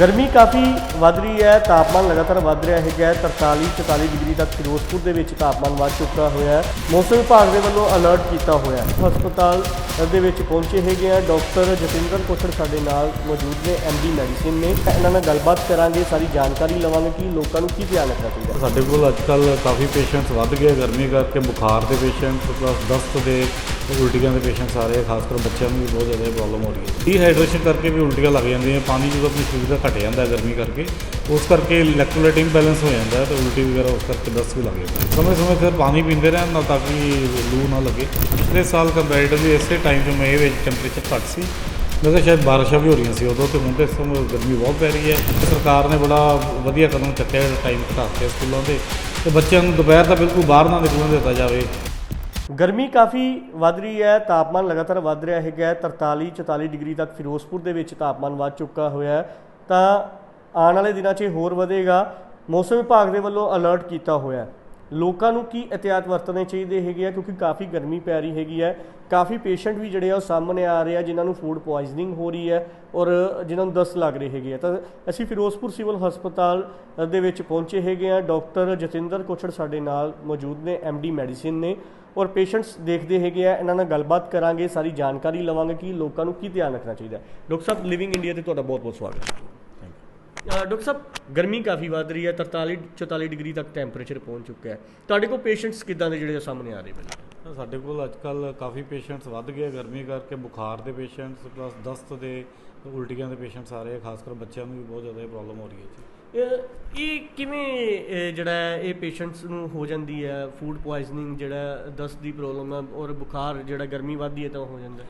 ਗਰਮੀ ਕਾਫੀ ਵੱਧ ਰਹੀ ਹੈ, ਤਾਪਮਾਨ ਲਗਾਤਾਰ ਵੱਧ ਰਿਹਾ ਹੈਗਾ 43 44 ਡਿਗਰੀ ਤੱਕ ਫਿਰੋਜ਼ਪੁਰ ਦੇ ਵਿੱਚ ਤਾਪਮਾਨ ਵੱਧ ਚੁੱਕਾ ਹੋਇਆ ਹੈ। ਮੌਸਮ ਵਿਭਾਗ ਦੇ ਵੱਲੋਂ ਅਲਰਟ ਕੀਤਾ ਹੋਇਆ ਹੈ। ਹਸਪਤਾਲ ਦੇ ਵਿੱਚ ਪਹੁੰਚੇ ਹੈਗੇ ਆ ਡਾਕਟਰ ਜਤਿੰਦਰ ਕੋਸ਼ੜ ਸਾਡੇ ਨਾਲ ਮੌਜੂਦ ਨੇ ਐਮਡੀ ਮੈਡੀਸਿਨ ਨੇ। ਇਹਨਾਂ ਨਾਲ ਗੱਲਬਾਤ ਕਰਾਂਗੇ, ਸਾਰੀ ਜਾਣਕਾਰੀ ਲਵਾਂਗੇ ਕਿ ਲੋਕਾਂ ਨੂੰ ਕੀ ਧਿਆਨ ਰੱਖਣਾ ਚਾਹੀਦਾ ਸਾਡੇ ਕੋਲ ਅੱਜ ਕੱਲ ਕਾਫੀ ਪੇਸ਼ੈਂਟਸ ਵੱਧ ਗਏ ਗਰਮੀ ਕਰਕੇ, ਬੁਖਾਰ ਦੇ ਪੇਸ਼ੈਂਟ ਪਲੱਸ ਦਸਤ ਦੇ ਉਲਟੀਆਂ ਦੇ ਪੇਸ਼ੈਂਟਸ ਆ ਰਹੇ ਆ ਖਾਸ ਕਰ ਬੱਚਿਆਂ ਨੂੰ ਵੀ ਬਹੁਤ ਜ਼ਿਆਦਾ ਪ੍ਰੋਬਲਮ ਹੋ ਰਹੀ ਹੈ। ਡੀਹਾਈਡਰੇਸ਼ਨ ਕਰਕੇ ਵੀ ਉਲਟੀਆਂ ਲੱਗ ਜਾਂਦੀਆਂ, ਪਾਣੀ ਜਦੋਂ ਆਪਣੇ ਸਰੀਰ ਦਾ ਘਟ ਜਾਂਦਾ ਗਰਮੀ ਕਰਕੇ, ਉਸ ਕਰਕੇ ਇਲੈਕਟ੍ਰੋਲਾਈਟ ਇੰਬੈਲੈਂਸ ਹੋ ਜਾਂਦਾ ਹੈ ਤੇ ਉਲਟੀ ਵਗੈਰਾ ਉਸ ਕਰਕੇ ਦਸਤ ਵੀ ਲੱਗ ਜਾਂਦਾ ਸਮੇਂ ਸਮੇਂ ਸਿਰ ਪਾਣੀ ਪੀਂਦੇ ਰਹਿਣ ਨਾਲ ਤਾਂ ਕਿ ਲੂ ਨਾ ਲੱਗੇ। ਪਿਛਲੇ ਸਾਲ ਕੰਪੈਰੀਟਿਵਲੀ ਇਸੇ ਟਾਈਮ 'ਚ ਮਈ ਵਿੱਚ ਟੈਂਪਰੇਚਰ ਘੱਟ ਸੀ। ਲਗਾ ਸ਼ਾਇਦ ਬਾਰਿਸ਼ਾਂ ਵੀ ਹੋ ਰਹੀਆਂ ਸੀ, ਉਦੋਂ ਤੇ ਹੁਣ ਤੇ ਇਸ ਸਮੇਂ ਗਰਮੀ ਬਹੁਤ ਪੈ ਰਹੀ ਹੈ। ਸਰਕਾਰ ਨੇ ਬੜਾ ਵਧੀਆ ਕਦਮ ਚੱਕਿਆ ਟਾਈਮ ਘਟਾ ਕੇ ਸਕੂਲਾਂ ਦੇ। ਤੇ ਬੱਚਿਆਂ ਨੂੰ ਦੁਪਹਿਰ ਦਾ ਬਿਲਕੁਲ ਬਾਹਰ ਨਾ ਨਿਕਲਣ ਦਿੱਤਾ ਜਾਵੇ। ਗਰਮੀ ਕਾਫੀ ਵੱਧ ਰਹੀ ਹੈ, ਤਾਪਮਾਨ ਲਗਾਤਾਰ ਵੱਧ ਰਿਹਾ ਹੈਗਾ 43 44 ਡਿਗਰੀ ਤੱਕ ਫਿਰੋਜ਼ਪੁਰ ਦੇ ਵਿੱਚ ਤਾਪਮਾਨ ਵੱਧ ਚੁੱਕਾ ਹੋਇਆ ਹੈ। ਤਾਂ ਆਉਣ ਵਾਲੇ ਦਿਨਾਂ 'ਚ ਇਹ ਹੋਰ ਵਧੇਗਾ। ਮੌਸਮ ਵਿਭਾਗ ਦੇ ਵੱਲੋਂ ਅਲਰਟ ਕੀਤਾ ਹੋਇਆ ਹੈ। ਲੋਕਾਂ ਨੂੰ ਕੀ ਇhtiyਾਤ ਵਰਤਣੇ ਚਾਹੀਦੇ ਹੈਗੇ ਆ? ਕਿਉਂਕਿ ਕਾਫੀ ਗਰਮੀ ਪੈ ਰਹੀ ਹੈਗੀ ਹੈ। ਕਾਫੀ ਪੇਸ਼ੈਂਟ ਵੀ ਜਿਹੜੇ ਆ ਉਹ ਸਾਹਮਣੇ ਆ ਰਹੇ ਆ, ਜਿਨ੍ਹਾਂ ਨੂੰ ਫੂਡ ਪੋਇਜ਼ਨਿੰਗ ਹੋ ਰਹੀ ਹੈ ਔਰ ਜਿਨ੍ਹਾਂ ਨੂੰ ਦਸਤ ਲੱਗ ਰਹੀ ਹੈਗੀ ਹੈ ਤਾਂ ਅਸੀਂ ਫਿਰੋਜ਼ਪੁਰ ਸਿਵਲ ਹਸਪਤਾਲ ਦੇ ਵਿੱਚ ਪਹੁੰਚੇ ਹੈਗੇ ਆ। ਡਾਕਟਰ ਜਤਿੰਦਰ ਕੋਛੜ ਸਾਡੇ ਨਾਲ ਮੌਜੂਦ ਨੇ ਐਮਡੀ ਮੈਡੀਸਿਨ ਨੇ। ਔਰ ਪੇਸ਼ੈਂਟਸ ਦੇਖਦੇ ਹੈਗੇ ਆ ਇਹਨਾਂ ਨਾਲ ਗੱਲਬਾਤ ਕਰਾਂਗੇ ਸਾਰੀ ਜਾਣਕਾਰੀ ਲਵਾਂਗੇ ਕਿ ਲੋਕਾਂ ਨੂੰ ਕੀ ਧਿਆਨ ਰੱਖਣਾ ਚਾਹੀਦਾ ਡਾਕਟਰ ਸਾਹਿਬ ਲਿਵਿੰਗ ਇੰਡੀਆ ਤੇ ਤੁਹਾਡਾ ਬਹੁਤ ਬਹੁਤ ਸਵਾਗਤ ਹੈ। ਡਾਕਟਰ ਸਾਹਿਬ ਗਰਮੀ ਕਾਫੀ ਵੱਧ ਰਹੀ ਹੈ 43 44 ਡਿਗਰੀ ਤੱਕ ਟੈਂਪਰੇਚਰ ਪਹੁੰਚ ਚੁੱਕਾ ਹੈ। ਤੁਹਾਡੇ ਕੋਲ ਪੇਸ਼ੈਂਟਸ ਕਿੱਦਾਂ ਦੇ ਜਿਹੜੇ ਸਾਹਮਣੇ ਆ ਰਹੇ ਨੇ? ਸਾਡੇ ਕੋਲ ਅੱਜ ਕੱਲ ਕਾਫੀ ਪੇਸ਼ੈਂਟਸ ਵੱਧ ਗਏ ਗਰਮੀ ਕਰਕੇ ਬੁਖਾਰ ਦੇ ਪੇਸ਼ੈਂਟਸ ਪਲੱਸ ਦਸਤ ਦੇ ਉਲਟੀਆਂ ਦੇ ਪੇਸ਼ੈਂਟਸ ਆ ਰਹੇ ਆ ਖਾਸ ਕਰ ਬੱਚਿਆਂ ਨੂੰ ਵੀ ਬਹੁਤ ਜ਼ਿਆਦਾ ਪ੍ਰੋਬਲਮ ਹੋ ਰਹੀ ਹੈ ਜੀ। ਇਹ ਕਿਵੇਂ ਜਿਹੜਾ ਹੈ ਇਹ ਪੇਸ਼ੈਂਟਸ ਨੂੰ ਹੋ ਜਾਂਦੀ ਹੈ ਫੂਡ ਪੋਇਜ਼ਨਿੰਗ ਜਿਹੜਾ ਦਸਤ ਦੀ ਪ੍ਰੋਬਲਮ ਹੈ ਔਰ ਬੁਖਾਰ ਜਿਹੜਾ ਗਰਮੀ ਵੱਧਦੀ ਹੈ ਤਾਂ ਹੋ ਜਾਂਦਾ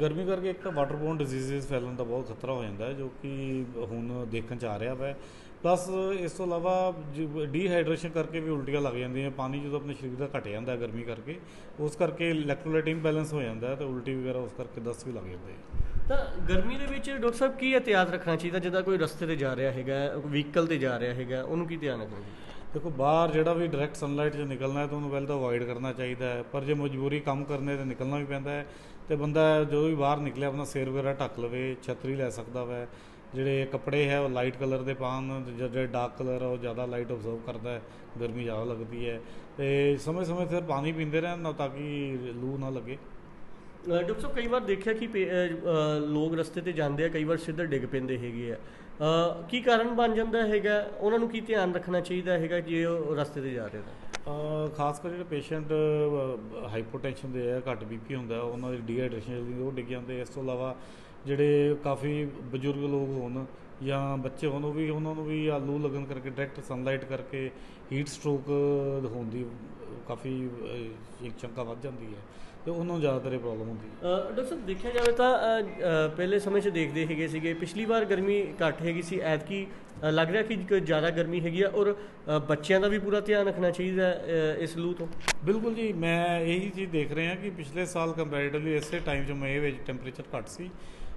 ਗਰਮੀ ਕਰਕੇ ਇੱਕ ਤਾਂ ਵਾਟਰਬੋਰਨ ਡਿਜ਼ੀਜ਼ਸ ਫੈਲਣ ਦਾ ਬਹੁਤ ਖਤਰਾ ਹੋ ਜਾਂਦਾ ਹੈ, ਜੋ ਕਿ ਹੁਣ ਦੇਖਣ ਚ ਆ ਰਿਹਾ ਵਾ। ਪਲੱਸ ਇਸ ਤੋਂ ਇਲਾਵਾ ਡੀਹਾਈਡਰੇਸ਼ਨ ਕਰਕੇ ਵੀ ਉਲਟੀਆਂ ਲੱਗ ਜਾਂਦੀਆਂ, ਪਾਣੀ ਜਦੋਂ ਆਪਣੇ ਸਰੀਰ ਦਾ ਘਟ ਜਾਂਦਾ ਗਰਮੀ ਕਰਕੇ, ਉਸ ਕਰਕੇ ਇਲੈਕਟ੍ਰੋਲਾਈਟ ਇੰਬੈਲੈਂਸ ਹੋ ਜਾਂਦਾ ਹੈ ਤੇ ਉਲਟੀ ਵਗੈਰਾ ਉਸ ਕਰਕੇ ਦਸਤ ਵੀ ਲੱਗ ਜਾਂਦੇ ਆ ਤਾਂ ਗਰਮੀ ਦੇ ਵਿੱਚ ਡਾਕਟਰ ਸਾਹਿਬ ਕੀ ਇhtiyਾਤ ਰੱਖਣਾ ਚਾਹੀਦਾ ਜਿੱਦਾਂ ਕੋਈ ਰਸਤੇ ਤੇ ਜਾ ਰਿਹਾ ਹੈਗਾ ਵਹੀਕਲ ਤੇ ਜਾ ਰਿਹਾ ਹੈਗਾ, ਉਹਨੂੰ ਕੀ ਧਿਆਨ ਰੱਖਣਾ ਚਾਹੀਦਾ? ਦੇਖੋ, ਬਾਹਰ ਜਿਹੜਾ ਵੀ ਡਾਇਰੈਕਟ ਸਨਲਾਈਟ 'ਚ ਨਿਕਲਣਾ ਹੈ ਤਾਂ ਉਹਨੂੰ ਪਹਿਲਾਂ ਤਾਂ ਅਵੋਇਡ ਕਰਨਾ ਚਾਹੀਦਾ ਹੈ, ਪਰ ਜੇ ਮਜਬੂਰੀ ਕੰਮ ਕਰਨੇ ਤੇ ਨਿਕਲਣਾ ਵੀ ਪੈਂਦਾ ਹੈ, ਤੇ ਬੰਦਾ ਜਦੋਂ ਵੀ ਬਾਹਰ ਨਿਕਲੇ ਆਪਣਾ ਸਿਰ ਵਗੈਰਾ ਢੱਕ ਲਵੇ, ਛਤਰੀ ਲੈ ਸਕਦਾ ਵੈ, ਜਿਹੜੇ ਕੱਪੜੇ ਹੈ ਉਹ ਲਾਈਟ ਕਲਰ ਦੇ ਪਾਉਣ ਜਿਹੜੇ ਡਾਰਕ ਕਲਰ ਉਹ ਜ਼ਿਆਦਾ ਲਾਈਟ ਅਬਜ਼ਰਵ ਕਰਦਾ ਹੈ, ਗਰਮੀ ਜ਼ਿਆਦਾ ਲੱਗਦੀ ਹੈ, ਤੇ ਸਮੇਂ ਸਮੇਂ ਸਿਰ ਪਾਣੀ ਪੀਂਦੇ ਰਹਿਣ ਨਾਲ ਤਾਂ ਕਿ ਲੂ ਨਾ ਲੱਗੇ। ਡਾਕਟਰ ਸਾਹਿਬ ਕਈ ਵਾਰ ਦੇਖਿਆ ਕਿ ਪੇ- ਲੋਕ ਰਸਤੇ ਤੇ ਜਾਂਦੇ ਆ ਕਈ ਵਾਰ ਸਿੱਧਾ ਡਿੱਗ ਪੈਂਦੇ ਹੈਗੇ ਆ। ਕੀ ਕਾਰਨ ਬਣ ਜਾਂਦਾ ਹੈਗਾ? ਉਹਨਾਂ ਨੂੰ ਕੀ ਧਿਆਨ ਰੱਖਣਾ ਚਾਹੀਦਾ ਹੈਗਾ ਜੇ ਉਹ ਰਸਤੇ ਤੇ ਜਾ ਰਹੇ ਤਾਂ ਖਾਸ ਕਰ ਜਿਹੜੇ ਪੇਸ਼ੈਂਟ ਹਾਈਪੋਟੈਂਸ਼ਨ ਦੇ ਆ ਘੱਟ ਬੀਪੀ ਹੁੰਦਾ ਉਹਨਾਂ ਦੀ ਡੀਹਾਈਡਰੇਸ਼ਨ ਜਲਦੀ ਉਹ ਡਿੱਗ ਜਾਂਦੇ ਇਸ ਤੋਂ ਇਲਾਵਾ ਜਿਹੜੇ ਕਾਫੀ ਬਜ਼ੁਰਗ ਲੋਕ ਹੋਣ ਜਾਂ ਬੱਚੇ ਹੋਣ ਉਹ ਵੀ ਉਹਨਾਂ ਨੂੰ ਵੀ ਆਲੂ ਲੱਗਣ ਕਰਕੇ ਡਾਇਰੈਕਟ ਸਨਲਾਈਟ ਕਰਕੇ ਹੀਟ ਸਟ੍ਰੋਕ ਹੋਣ ਦੀ ਕਾਫੀ ਅਹ, ਇੱਕ ਚੰਕਾ ਵੱਧ ਜਾਂਦੀ ਹੈ। ਤੇ ਉਹਨਾਂ ਨੂੰ ਜ਼ਿਆਦਾਤਰ ਇਹ ਪ੍ਰੋਬਲਮ ਹੁੰਦੀ ਹੈ। ਡਾਕਟਰ ਸਾਹਿਬ ਦੇਖਿਆ ਜਾਵੇ ਤਾਂ ਅ, ਅ, ਪਹਿਲੇ ਸਮੇਂ 'ਚ ਦੇਖਦੇ ਹੈਗੇ ਸੀਗੇ ਪਿਛਲੀ ਵਾਰ ਗਰਮੀ ਘੱਟ ਹੈਗੀ ਸੀ ਐਤਕੀ ਅ, ਲੱਗ ਰਿਹਾ ਕਿ ਕੋਈ ਜ਼ਿਆਦਾ ਗਰਮੀ ਹੈਗੀ ਆ ਔਰ ਅ, ਬੱਚਿਆਂ ਦਾ ਵੀ ਪੂਰਾ ਧਿਆਨ ਰੱਖਣਾ ਚਾਹੀਦਾ ਹੈ, ਅ, ਇਸ ਲੂ ਤੋਂ। ਬਿਲਕੁਲ ਜੀ ਮੈਂ ਇਹੀ ਚੀਜ਼ ਦੇਖ ਰਿਹਾ ਕਿ ਪਿਛਲੇ ਸਾਲ ਕੰਪੈਰੀਟਿਵਲੀ ਇਸੇ ਟਾਈਮ 'ਚ ਮਈ ਵਿੱਚ ਟੈਂਪਰੇਚਰ ਘੱਟ ਸੀ।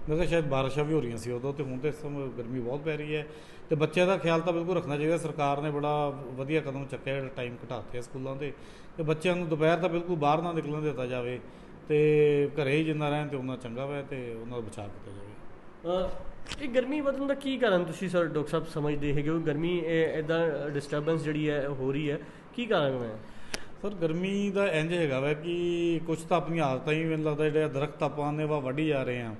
ਲਗਾ ਸ਼ਾਇਦ ਬਾਰਿਸ਼ਾਂ ਵੀ ਹੋ ਰਹੀਆਂ ਸੀ ਉਦੋਂ ਤੇ ਹੁਣ ਤੇ ਇਸ ਸਮੇਂ ਗਰਮੀ ਬਹੁਤ ਪੈ ਰਹੀ ਹੈ। ਤੇ ਬੱਚਿਆਂ ਦਾ ਖਿਆਲ ਤਾਂ ਬਿਲਕੁਲ ਰੱਖਣਾ ਚਾਹੀਦਾ। ਸਰਕਾਰ ਨੇ ਬੜਾ ਵਧੀਆ ਕਦਮ ਚੁੱਕਿਆ ਟਾਈਮ ਘਟਾਤੇ ਸਕੂਲਾਂ ਦੇ ਤੇ ਬੱਚਿਆਂ ਨੂੰ ਦੁਪਹਿਰ ਤਾਂ ਬਿਲਕੁਲ ਬਾਹਰ ਨਾ ਨਿਕਲਣ ਦਿੱਤਾ ਜਾਵੇ ਤੇ ਘਰੇ ਹੀ ਜਿੰਨਾ ਰਹਿਣ ਤੇ ਉਹਨਾਂ ਚੰਗਾ ਵਾ ਤੇ ਉਹਨਾਂ ਦਾ ਬਚਾਅ ਕੀਤਾ ਜਾਵੇ। ਇਹ ਗਰਮੀ ਵਧਣ ਦਾ ਕੀ ਕਾਰਨ ਤੁਸੀਂ ਸਰ ਡਾਕਟਰ ਸਾਹਿਬ ਸਮਝਦੇ ਹੈਗੇ ਹੋ? ਗਰਮੀ ਇਦਾਂ ਡਿਸਟਰਬੈਂਸ ਜਿਹੜੀ ਹੈ ਹੋ ਰਹੀ ਹੈ। ਕੀ ਕਾਰਨ ਹੈ ਸਰ ਗਰਮੀ ਦਾ ਇੰਜ ਹੈਗਾ ਵਾ ਕਿ ਕੁਝ ਤਾਂ ਆਪਣੀਆਂ ਆਦਤਾਂ ਹੀ ਮੈਨੂੰ ਲੱਗਦਾ ਜਿਹੜੇ ਦਰਖਤ ਆਪਾਂ ਨੇ ਵਾ ਵੱਢੀ ਜਾ ਰਹੇ ਆ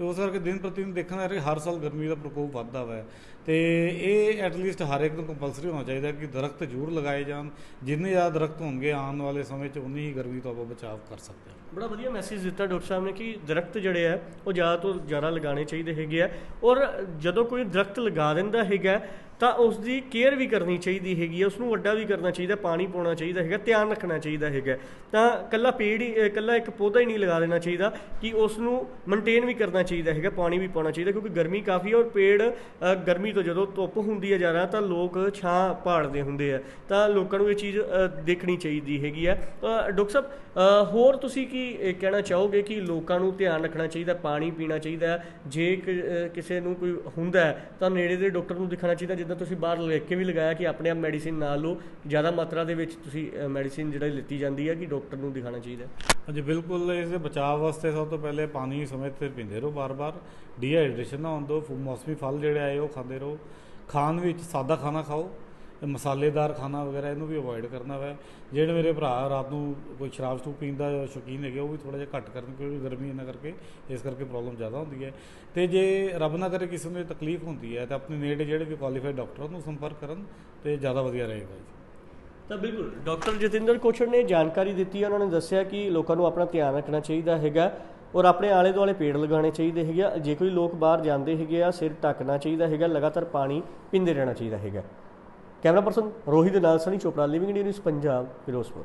ਤੇ ਉਸ ਕਰਕੇ ਦਿਨ ਪ੍ਰਤੀ ਦਿਨ ਦੇਖਣਾ ਰਿਹਾ ਹਰ ਸਾਲ ਗਰਮੀ ਦਾ ਪ੍ਰਕੋਪ ਵੱਧਦਾ ਵਾ। ਤੇ ਇਹ ਐਟਲੀਸਟ ਹਰ ਇੱਕ ਨੂੰ ਕੰਪਲਸਰੀ ਹੋਣਾ ਚਾਹੀਦਾ ਕਿ ਦਰਖਤ ਜ਼ਰੂਰ ਲਗਾਏ ਜਾਣ ਜਿੰਨੇ ਜ਼ਿਆਦਾ ਦਰਖਤ ਹੋਣਗੇ ਆਉਣ ਵਾਲੇ ਸਮੇਂ 'ਚ ਉਨੀ ਹੀ ਗਰਮੀ ਤੋਂ ਆਪਾਂ ਬਚਾਅ ਕਰ ਸਕਦੇ ਹਾਂ। ਬੜਾ ਵਧੀਆ ਮੈਸੇਜ ਦਿੱਤਾ ਡਾਕਟਰ ਸਾਹਿਬ ਨੇ ਕਿ ਦਰਖਤ ਜਿਹੜੇ ਆ ਉਹ ਜ਼ਿਆਦਾ ਤੋਂ ਜ਼ਿਆਦਾ ਲਗਾਉਣੇ ਚਾਹੀਦੇ ਹੈਗੇ ਆ ਔਰ ਜਦੋਂ ਕੋਈ ਦਰਖਤ ਲਗਾ ਦਿੰਦਾ ਹੈਗਾ ਤਾਂ ਉਸ ਦੀ ਕੇਅਰ ਵੀ ਕਰਨੀ ਚਾਹੀਦੀ ਹੈਗੀ ਆ ਉਸ ਨੂੰ ਵੱਡਾ ਵੀ ਕਰਨਾ ਚਾਹੀਦਾ ਪਾਣੀ ਪਾਉਣਾ ਚਾਹੀਦਾ ਹੈਗਾ ਧਿਆਨ ਰੱਖਣਾ ਚਾਹੀਦਾ ਹੈਗਾ। ਤਾਂ ਕੱਲਾ ਪੇੜ ਹੀ ਅ, ਕੱਲਾ ਇੱਕ ਪੌਦਾ ਹੀ ਨਹੀਂ ਲਗਾ ਦੇਣਾ ਚਾਹੀਦਾ ਕਿ ਉਸ ਨੂੰ ਮੇਨਟੇਨ ਵੀ ਕਰਨਾ ਚਾਹੀਦਾ ਹੈਗਾ ਪਾਣੀ ਵੀ ਪਾਉਣਾ ਚਾਹੀਦਾ ਕਿਉਂਕਿ ਗਰਮੀ ਕਾਫੀ ਹੈ ਔਰ ਪੇੜ ਅ, ਗਰਮੀ ਤੋਂ ਜਦੋਂ ਧੁੱਪ ਹੁੰਦੀ ਹੈ ਜ਼ਿਆਦਾ ਤਾਂ ਲੋਕ ਛਾਂ ਭਾਲਦੇ ਹੁੰਦੇ ਆ। ਤਾਂ ਲੋਕਾਂ ਨੂੰ ਇਹ ਚੀਜ਼ ਦੇਖਣੀ ਚਾਹੀਦੀ ਹੈਗੀ ਆ। ਅ, ਡਾਕਟਰ ਸਾਹਿਬ ਹੋਰ ਤੁਸੀਂ ਕੀ ਇਹ ਕਹਿਣਾ ਚਾਹੋਗੇ ਕਿ ਲੋਕਾਂ ਨੂੰ ਧਿਆਨ ਰੱਖਣਾ ਚਾਹੀਦਾ ਪਾਣੀ ਪੀਣਾ ਚਾਹੀਦਾ ਜੇ ਕਿਸੇ ਨੂੰ ਕੋਈ ਹੁੰਦਾ ਤਾਂ ਨੇੜੇ ਦੇ ਡਾਕਟਰ ਨੂੰ ਦਿਖਾਉਣਾ ਚਾਹੀਦਾ ਜਿੱਦਾਂ ਤੁਸੀਂ ਬਾਹਰ ਲਿਖ ਕੇ ਵੀ ਲਗਾਇਆ ਕਿ ਆਪਣੇ ਆਪ ਮੈਡੀਸਿਨ ਨਾ ਲਓ। ਜ਼ਿਆਦਾ ਮਾਤਰਾ ਦੇ ਵਿੱਚ ਤੁਸੀਂ ਮੈਡੀਸਿਨ ਜਿਹੜਾ ਲਿੱਤੀ ਜਾਂਦੀ ਹੈ ਕਿ ਡਾਕਟਰ ਨੂੰ ਦਿਖਾਣਾ ਚਾਹੀਦਾ ਹਾਂਜੀ ਬਿਲਕੁਲ ਇਸ ਦੇ ਬਚਾਅ ਵਾਸਤੇ ਸਭ ਤੋਂ ਪਹਿਲੇ ਪਾਣੀ ਸਮੇਂ ਤੇ ਪੀਂਦੇ ਰਹੋ ਬਾਰ-ਬਾਰ। ਡੀਹਾਈਡਰੇਸ਼ਨ ਨਾ ਹੋਣ ਦਿਓ ਮੌਸਮੀ ਫਲ ਜਿਹੜੇ ਆਏ ਉਹ ਖਾਂਦੇ ਰਹੋ ਖਾਣ ਵਿੱਚ ਸਾਦਾ ਖਾਣਾ ਖਾਓ ਮਸਾਲੇਦਾਰ ਖਾਣਾ ਵਗੈਰਾ ਇਹਨੂੰ ਵੀ ਅਵੋਇਡ ਕਰਨਾ ਵਾ। ਜਿਹੜੇ ਮੇਰੇ ਭਰਾ ਰਾਤ ਨੂੰ ਕੋਈ ਸ਼ਰਾਬ ਸਟੂ ਪੀਣ ਦਾ ਸ਼ੌਕੀਨ ਹੈਗੇ, ਉਹ ਵੀ ਥੋੜਾ ਜਿਹਾ ਘੱਟ ਕਰਨ ਕਿਉਂਕਿ ਗਰਮੀ ਇਹਨਾਂ ਕਰਕੇ, ਇਸ ਕਰਕੇ ਪ੍ਰੋਬਲਮ ਜ਼ਿਆਦਾ ਹੁੰਦੀ ਹੈ। ਤੇ ਜੇ ਰੱਬ ਨਾ ਕਰੇ ਕਿਸੇ ਨੂੰ ਤਕਲੀਫ ਹੁੰਦੀ ਹੈ, ਤਾਂ ਆਪਣੇ ਨੇੜੇ ਜਿਹੜੇ ਵੀ ਕੁਆਲੀਫਾਈਡ ਡਾਕਟਰ ਉਹਨੂੰ ਸੰਪਰਕ ਕਰਨ ਤੇ ਜ਼ਿਆਦਾ ਵਧੀਆ ਰਹੇਗਾ ਜੀ। ਤਾਂ ਬਿਲਕੁਲ, ਡਾਕਟਰ ਜਤਿੰਦਰ ਕੋਛੜ ਨੇ ਜਾਣਕਾਰੀ ਦਿੱਤੀ ਹੈ, ਉਹਨਾਂ ਨੇ ਦੱਸਿਆ ਕਿ ਲੋਕਾਂ ਨੂੰ ਆਪਣਾ ਧਿਆਨ ਰੱਖਣਾ ਚਾਹੀਦਾ ਹੈਗਾ। ਔਰ ਆਪਣੇ ਆਲੇ ਦੁਆਲੇ ਪੇੜ ਲਗਾਉਣੇ ਚਾਹੀਦੇ ਹੈਗੇ ਆ। ਜੇ ਕੋਈ ਲੋਕ ਬਾਹਰ ਜਾਂਦੇ ਹੈਗੇ ਆ, ਸਿਰ ਢੱਕਣਾ ਚਾਹੀਦਾ ਹੈਗਾ, ਲਗਾਤਾਰ ਪਾਣੀ ਪੀਂਦੇ ਰਹਿਣਾ ਚਾਹੀਦਾ ਹੈਗਾ ਕੈਮਰਾ ਪਰਸਨ ਰੋਹੀ ਦੇ ਨਾਲ Sunny Chopra living India news Punjab, Ferozepur